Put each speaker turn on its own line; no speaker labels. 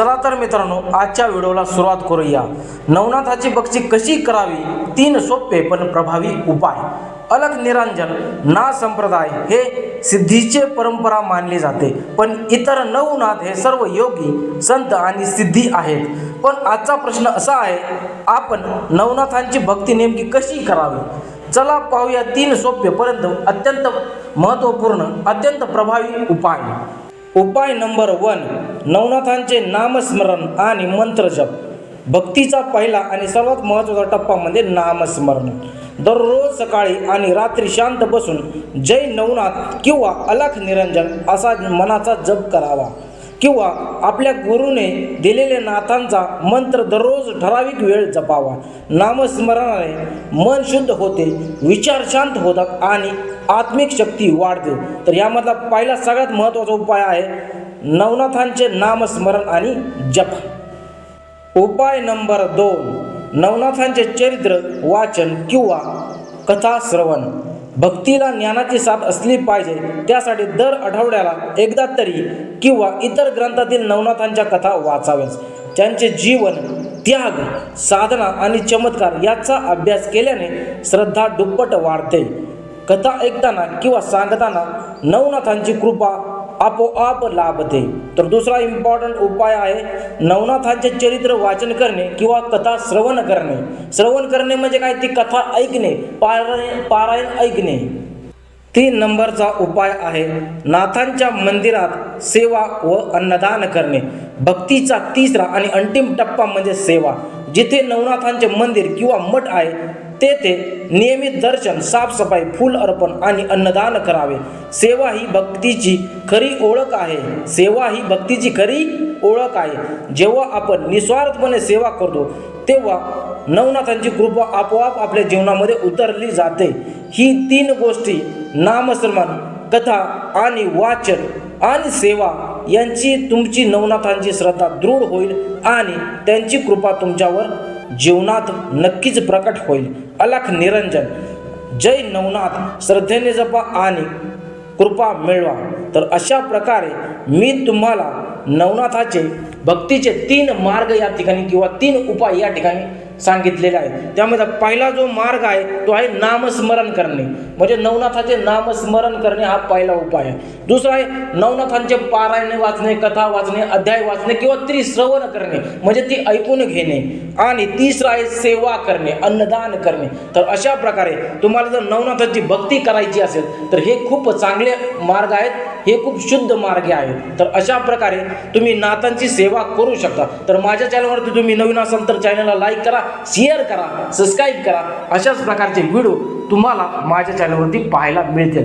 चला तर मित्रांनो आजच्या व्हिडिओला सुरुवात करूया. नवनाथाची भक्ती कशी करावी? तीन सोपे पण प्रभावी उपाय. अलख निरंजन ना संप्रदाय हे सिद्धीचे परंपरा मानली जाते. पण इतर नवनाथ हे सर्व योगी संत आणि सिद्धी आहेत. पण आजचा प्रश्न असा आहे आपण नवनाथांची भक्ती नेमकी कशी करावी? चला पाहूया तीन सोपे परंतु अत्यंत महत्त्वपूर्ण अत्यंत प्रभावी उपाय. उपाय नंबर वन नवनाथांचे नामस्मरण आणि मंत्रजप भक्तीचा पहिला आणि सर्वात महत्त्वाचा टप्पा म्हणजे नामस्मरण. दररोज सकाळी आणि रात्री शांत बसून जय नवनाथ किंवा अलख निरंजन असा मनाचा जप करावा. किंवा आपल्या गुरुने दिलेल्या नाथांचा मंत्र दररोज ठराविक वेळ जपावा. नामस्मरणाने मन शुद्ध होते विचार शांत होतात आणि आत्मिक शक्ती वाढते. तर यामधला पहिला सगळ्यात महत्त्वाचा उपाय आहे नवनाथांचे नामस्मरण आणि जप. उपाय नंबर दोन नवनाथांचे चरित्र वाचन किंवा कथा श्रवण भक्तीला ज्ञानाची साथ असली पाहिजे. त्यासाठी दर आठवड्याला एकदा तरी किंवा इतर ग्रंथातील नवनाथांच्या कथा वाचाव्याच त्यांचे जीवन त्याग साधना आणि चमत्कार याचा अभ्यास केल्याने श्रद्धा दुप्पट वाढते. कथा ऐकताना किंवा सांगताना नवनाथांची कृपा आपोआप लाभते तर दुसरा इम्पॉर्टंट उपाय आहे नवनाथांचे चरित्र वाचन करणे किंवा कथा श्रवण करणे. श्रवण करणे म्हणजे काय? ती कथा ऐकणे पारायण पारायण ऐकणे. तीन नंबरचा उपाय आहे नाथांच्या मंदिरात सेवा व अन्नदान करणे. भक्तीचा तिसरा आणि अंतिम टप्पा म्हणजे सेवा. जिथे नवनाथांचे मंदिर किंवा मठ आहे तेथे नियमित दर्शन साफसफाई फूल अर्पण आणि अन्नदान करावे. सेवा ही भक्तीची खरी ओळख आहे. सेवा ही भक्तीची खरी ओळख आहे. जेव्हा आपण निस्वार्थपणे सेवा करतो तेव्हा नवनाथांची कृपा आपोआप आपल्या जीवनामध्ये उतरली जाते. ही तीन गोष्टी नामसन्मान कथा आणि वाचन आणि सेवा यांची तुमची नवनाथांची श्रद्धा दृढ होईल आणि त्यांची कृपा तुमच्यावर जीवनात नक्कीच प्रकट होईल. अलख निरंजन. जय नवनाथ. श्रद्धेने जपा आणि कृपा मिळवा. तर अशा प्रकारे मी तुम्हाला नवनाथाचे भक्तीचे तीन मार्ग या ठिकाणी किंवा तीन उपाय या ठिकाणी सांगितलेले आहे. त्यामध्ये पहिला जो मार्ग आहे तो आहे नामस्मरण करणे. म्हणजे नवनाथाचे नामस्मरण करणे हा पहिला उपाय आहे. दुसरा आहे नवनाथांचे पारायणे वाचणे कथा वाचणे अध्याय वाचणे किंवा त्रिश्रवण करणे. म्हणजे ती ऐकून घेणे. आणि तिसरा आहे सेवा करणे अन्नदान करणे. तर अशा प्रकारे तुम्हाला जर नवनाथाची भक्ती करायची असेल तर हे खूप चांगले मार्ग आहेत. हे खूप शुद्ध मार्ग आहेत. तर अशा प्रकारे तुम्ही नाथांची सेवा करू शकता. तर माझ्या चॅनलवरती तुम्ही नवीन असाल तर चॅनलला लाईक करा. शेअर करा सबस्क्राईब करा. अशाच प्रकारचे व्हिडिओ तुम्हाला माझ्या चॅनलवरती पाहायला मिळतील.